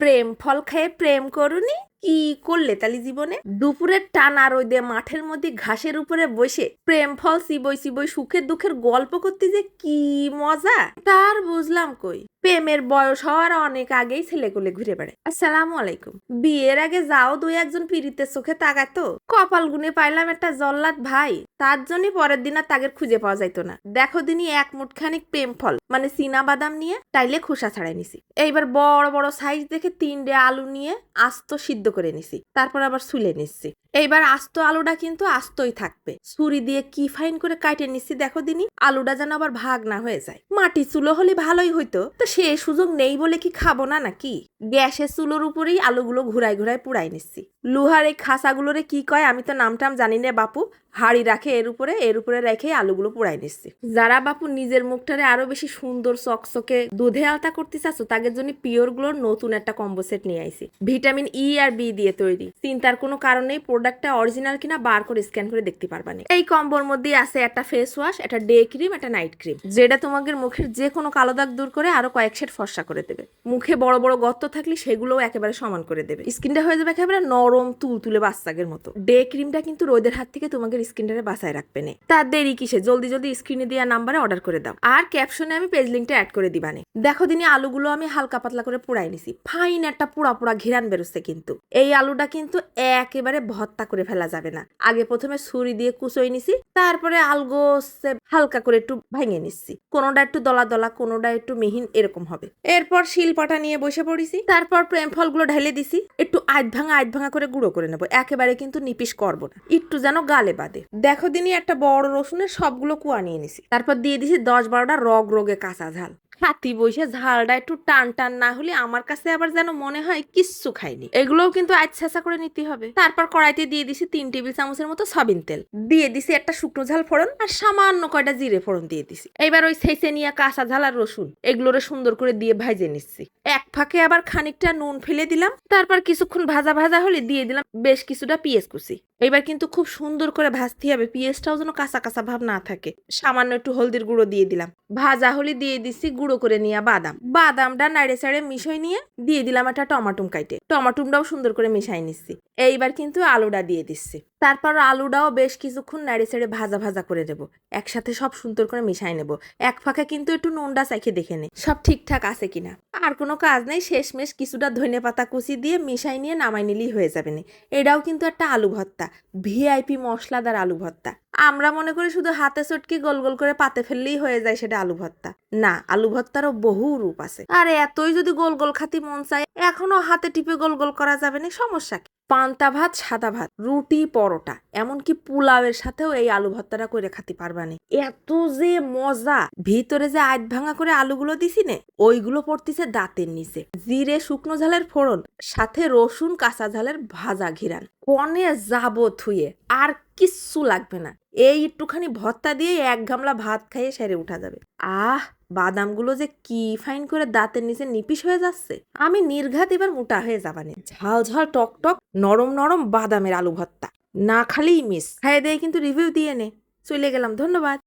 প্রেম ফল খেয়ে প্রেম করুনি? কি করলে তালি জীবনে? দুপুরের টানা রোদে মাঠের মধ্যে ঘাসের উপরে বসে প্রেম ফল সিবই সিবই সুখের দুঃখের গল্প করতে যে কি মজা? তার বুঝলাম কই। প্রেমের বয়স হওয়ার অনেক আগেই ছেলেগুলে ঘুরে বেড়ায়। আসসালামু আলাইকুম। বিয়ের আগে যাও দুই একজন পীড়িতের চোখে তাকাতো কপাল গুনে পাইলাম একটা জল্লাদ ভাই। তার জন্যই পরের দিন আর তাগের খুঁজে পাওয়া যাইতো না। দেখো দিনই এক মুঠখানিক প্রেম ফল মানে চীনা বাদাম নিয়ে টাইলে খোসা ছাড়াই নিছি। এইবার বড় বড় সাইজ দেখে তিনটে আলু নিয়ে আস্ত সিদ্ধ করে নিছি। তারপর আবার সুলে নিচ্ছি। এইবার আস্ত আলুটা কিন্তু আস্তই থাকবে। ছুরি দিয়ে কি ফাইন করে কাটে নিচ্ছি দেখো দিনই আলুটা যেন আবার ভাগ না হয়ে যায়। মাটি চুলো হলে ভালোই হইতো, তো সে সুযোগ নেই বলে কি খাব না নাকি? গ্যাসের চুলোর উপরেই আলুগুলো ঘুরাই ঘুরাই পুড়াই নিচ্ছি। লোহার এই খাসাগুলোরে কি কয় আমি তো নামটাম জানি না বাপু, হাড়ি রাখে এর উপরে এর উপরে রেখে আলুগুলো পুড়াই নিচ্ছি। যারা বাপু নিজের মুখটারে আরও বেশি সুন্দর চকচকে দুধে আলতা করতে চাচ্ছ, তাদের জন্য পিওরগুলোর নতুন একটা কম্বো সেট নিয়ে আইছি। ভিটামিন ই আর বি দিয়ে তৈরি। চিন্তার কোনো কারণেই প্রোডাক্টটা অরিজিনাল কিনা বার করে স্ক্যান করে দেখতে পারবানি এই কম্বোর মধ্যে আছে একটা ফেস ওয়াশ একটা ডে ক্রিম একটা নাইট ক্রিম যেটা তোমাদের মুখের যে কোনো কালো দাগ দূর করে আরও কয়েক সেট ফর্সা করে দেবে। মুখে বড় বড় গর্ত থাকলে সেগুলোও একেবারে সমান করে দেবে। স্কিনটা হয়ে যাবে একেবারে নরম, তুলতুলে বাচ্চাদের মতো। ডে ক্রিমটা কিন্তু রোদের হাত থেকে তোমাদের স্কিনটারে বাঁচায় রাখবে না। তার দেরি কিসে? জলদি জলদি স্ক্রিনে দেওয়া নাম্বারে অর্ডার করে দাও। আর ক্যাপশনে আমি পেজ লিঙ্কটা অ্যাড করে দিবানে দেখো দিনই আলুগুলো আমি হালকা পাতলা করে পুড়াই নিছি। ফাইন একটা পোড়া পোড়া ঘিরান বেরোচ্ছে কিন্তু। এই আলুটা কিন্তু একেবারে ভর্তা করে ফেলা যাবে না। আগে প্রথমে ছুরি দিয়ে কুচোই নিছি, তারপরে আলগোসে হালকা করে একটু ভেঙে নিচ্ছি। কোনোটা একটু দলা দলা কোনোটা একটু মিহিন, এরকম হবে। এরপর শিলপাটা নিয়ে বসে পড়েছি, তারপর প্রেম ফলগুলো ঢেলে দিছি। একটু আধ ভাঙা আধ ভাঙা করে গুঁড়ো করে নেব, একেবারে কিন্তু নিপিস করব না। একটু যেন গালে বাদে দেখো দিনই একটা বড় রসুনের সবগুলো কুয়া নিয়ে নিছি। তারপর দিয়ে দিছি দশ বারোটা রগ রোগে কাঁচা ঝাল। হাতি বসে ঝালটা একটু টান টান না হলে আমার কাছে আবার যেন মনে হয় কিচ্ছু খাইনি। এগুলোও কিন্তু আজ ছেঁচা করে নিতে হবে। তারপর কড়াইতে দিয়ে দিছি তিন টেবিল চামচের মতো সবিন তেল। দিয়ে দিছি একটা শুকনো ঝাল ফোড়ন আর সামান্য কয়টা জিরে ফোড়ন দিয়ে দিছি। এবার ওই ছেঁচে নিয়ে কাঁচা ঝাল আর রসুন, এগুলোরে সুন্দর করে দিয়ে ভাজে নিচ্ছি। এক ফাঁকে আবার খানিকটা নুন ফেলে দিলাম, তারপর কিছুক্ষণ ভাজা ভাজা হলে দিয়ে দিলাম বেশ কিছুটা পিঁয়াজ কুচি। এবার কিন্তু খুব সুন্দর করে ভাজতে হবে, পিঁয়াজটাও যেন কাঁচা কাঁচা ভাব না থাকে। সামান্য একটু হলদির গুঁড়ো দিয়ে দিলাম। ভাজা হলে দিয়ে দিছি গুঁড়ো করে নিয়ে বাদাম। বাদামটা নাড়ে চাড়ে মিশাই নিয়ে দিয়ে দিলাম একটা টমাটুম কাইটে। টমাটুমটাও সুন্দর করে মিশাই নিচ্ছি। এইবার কিন্তু আলুটা দিয়ে দিচ্ছি। তারপর আলুটাও বেশ কিছুক্ষণ নাড়ে চাড়ে ভাজা ভাজা করে দেবো একসাথে সব সুন্দর করে মিশাই নেব। এক ফাঁকে কিন্তু একটু নুনটা চাইখে দেখে নে, সব ঠিকঠাক আছে কিনা। আর কোনো কাজ নেই, শেষমেশ কিছুটা ধনে পাতা কুচি দিয়ে মিশাই নিয়ে নামাই নিলেই হয়ে যাবে না। এটাও কিন্তু একটা আলু ভর্তা, ভিআইপি মশলাদার আলু ভর্তা। আমরা মনে করি শুধু হাতে চটকি গোল গোল করে পাতে ফেললেই হয়ে যায় সেটা আলু ভর্তা। না, আলু ভর্তারও বহু রূপ আছে। আর, এতই যদি গোল গোল খাতি মন চায়, এখনও হাতে টিপে গোল গোল করা যাবে না, সমস্যা কি? পান্তা ভাত, সাদা ভাত, রুটি, পরোটা, এমনকি পোলাওয়ের সাথেও এই আলু ভর্তাটা করে খাতে পারবানি এত যে মজা! ভিতরে যে আধ ভাঙা করে আলুগুলো দিছি নে, ওইগুলো পড়তিছে দাঁতের নিচে। জিরে, শুকনো ঝালের ফোড়ন, সাথে রসুন, কাঁচা ঝালের ভাজা ঘিরান। কনে যাব থুয়ে, আর কিচ্ছু লাগবে না। এই একটুখানি ভর্তা দিয়ে এক গামলা ভাত খাইয়ে সেরে উঠা যাবে। আহ! বাদামগুলো যে কি ফাইন করে দাঁতের নিচে নিপিস হয়ে যাচ্ছে। আমি নির্ঘাত এবার মোটা হয়ে যাবানে ঝাল ঝাল টক টক নরম নরম বাদামের আলু ভর্তা না খালেই মিস খাইয়ে দিয়ে কিন্তু রিভিউ দিয়ে নে। চলে গেলাম, ধন্যবাদ।